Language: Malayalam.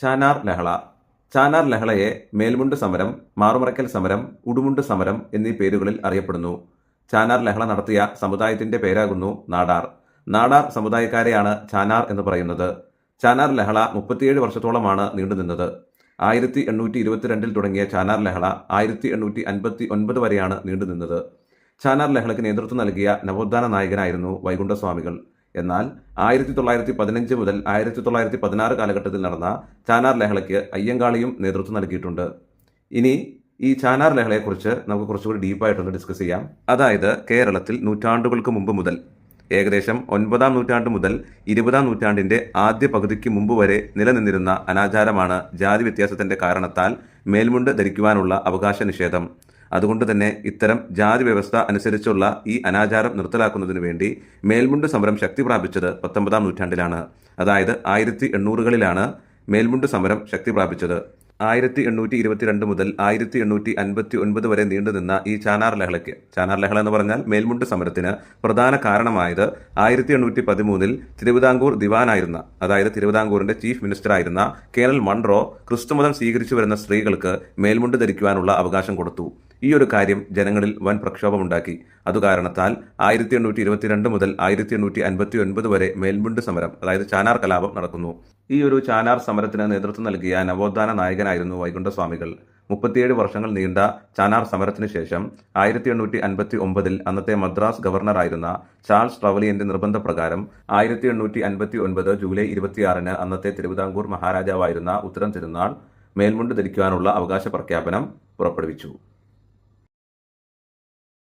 ചാനാർ ലഹള. ചാനാർ ലഹളയെ മേൽമുണ്ട് സമരം മാറുമറയ്ക്കൽ സമരം ഉടുമുണ്ട് സമരം എന്നീ പേരുകളിൽ അറിയപ്പെടുന്നു. ചാനാർ ലഹള നടത്തിയ സമുദായത്തിന്റെ പേരാകുന്നു നാടാർ. നാടാർ സമുദായക്കാരെയാണ് ചാനാർ എന്ന് പറയുന്നത്. ചാനാർ ലഹള മുപ്പത്തിയേഴ് വർഷത്തോളമാണ് നീണ്ടുനിന്നത് ആയിരത്തി എണ്ണൂറ്റി ഇരുപത്തിരണ്ടിൽ തുടങ്ങിയ ചാനാർ ലഹള ആയിരത്തി എണ്ണൂറ്റി അൻപത്തി ഒൻപത് വരെയാണ് നീണ്ടുനിന്നത് ചാനാർ ലഹളയ്ക്ക് നേതൃത്വം നൽകിയ നവോത്ഥാന നായകനായിരുന്നു വൈകുണ്ഠസ്വാമികൾ. എന്നാൽ ആയിരത്തി തൊള്ളായിരത്തി പതിനഞ്ച് മുതൽ ആയിരത്തി തൊള്ളായിരത്തി പതിനാറ് കാലഘട്ടത്തിൽ നടന്ന ചാനാർ ലഹളയ്ക്ക് അയ്യങ്കാളിയും നേതൃത്വം നൽകിയിട്ടുണ്ട്. ഇനി ഈ ചാനാർ ലഹളയെക്കുറിച്ച് നമുക്ക് കുറച്ചുകൂടി ഡീപ്പായിട്ടൊന്ന് ഡിസ്കസ് ചെയ്യാം. അതായത് കേരളത്തിൽ നൂറ്റാണ്ടുകൾക്ക് മുമ്പ് മുതൽ ഏകദേശം ഒൻപതാം നൂറ്റാണ്ട് മുതൽ ഇരുപതാം നൂറ്റാണ്ടിന്റെ ആദ്യ പകുതിക്ക് മുമ്പ് വരെ നിലനിന്നിരുന്ന അനാചാരമാണ് ജാതി വ്യത്യാസത്തിന്റെ കാരണത്താൽ മേൽമുണ്ട് ധരിക്കുവാനുള്ള അവകാശ നിഷേധം അതുകൊണ്ട് തന്നെ ഇത്തരം ജാതി വ്യവസ്ഥ അനുസരിച്ചുള്ള ഈ അനാചാരം നിർത്തലാക്കുന്നതിനു വേണ്ടി മേൽമുണ്ട് സമരം ശക്തി പ്രാപിച്ചത് പത്തൊമ്പതാം നൂറ്റാണ്ടിലാണ്. അതായത് ആയിരത്തി എണ്ണൂറുകളിലാണ് മേൽമുണ്ട് സമരം ശക്തി പ്രാപിച്ചത്. ആയിരത്തി എണ്ണൂറ്റി ഇരുപത്തിരണ്ട് മുതൽ ആയിരത്തി എണ്ണൂറ്റി അൻപത്തി ഒൻപത് വരെ നീണ്ടുനിന്ന ഈ ചാനാർ ലഹളയ്ക്ക് ചാനാർ ലഹള എന്ന് പറഞ്ഞാൽ മേൽമുണ്ട് സമരത്തിന് പ്രധാന കാരണമായത് ആയിരത്തി എണ്ണൂറ്റി പതിമൂന്നിൽ തിരുവിതാംകൂർ ദിവാനായിരുന്ന അതായത് തിരുവിതാംകൂറിന്റെ ചീഫ് മിനിസ്റ്റർ ആയിരുന്ന കേണൽ മൺറോ ക്രിസ്തുമതം സ്വീകരിച്ചു വരുന്ന സ്ത്രീകൾക്ക് മേൽമുണ്ട് ധരിക്കുവാനുള്ള അവകാശം കൊടുത്തു. ഈ ഒരു കാര്യം ജനങ്ങളിൽ വൻ പ്രക്ഷോഭമുണ്ടാക്കി. അതുകാരണത്താൽ ആയിരത്തി എണ്ണൂറ്റി ഇരുപത്തിരണ്ട് മുതൽ ആയിരത്തി എണ്ണൂറ്റി അൻപത്തി ഒൻപത് വരെ മേൽമുണ്ട് സമരം അതായത് ചാനാർ കലാപം നടക്കുന്നു. ഈ ഒരു ചാനാർ സമരത്തിന് നേതൃത്വം നൽകിയ നവോത്ഥാന നായകനായിരുന്നു വൈകുണ്ഠസ്വാമികൾ. മുപ്പത്തിയേഴ് വർഷങ്ങൾ നീണ്ട ചാനാർ സമരത്തിന് ശേഷം ആയിരത്തി എണ്ണൂറ്റി അൻപത്തി ഒമ്പതിൽ അന്നത്തെ മദ്രാസ് ഗവർണറായിരുന്ന ചാൾസ് ട്രവലിയന്റെ നിർബന്ധപ്രകാരം ആയിരത്തി എണ്ണൂറ്റി അൻപത്തി ഒൻപത് ജൂലൈ ഇരുപത്തിയാറിന് അന്നത്തെ തിരുവിതാംകൂർ മഹാരാജാവായിരുന്ന ഉത്തരം തിരുനാൾ മേൽമുണ്ട് ധരിക്കുവാനുള്ള അവകാശ പ്രഖ്യാപനം പുറപ്പെടുവിച്ചു.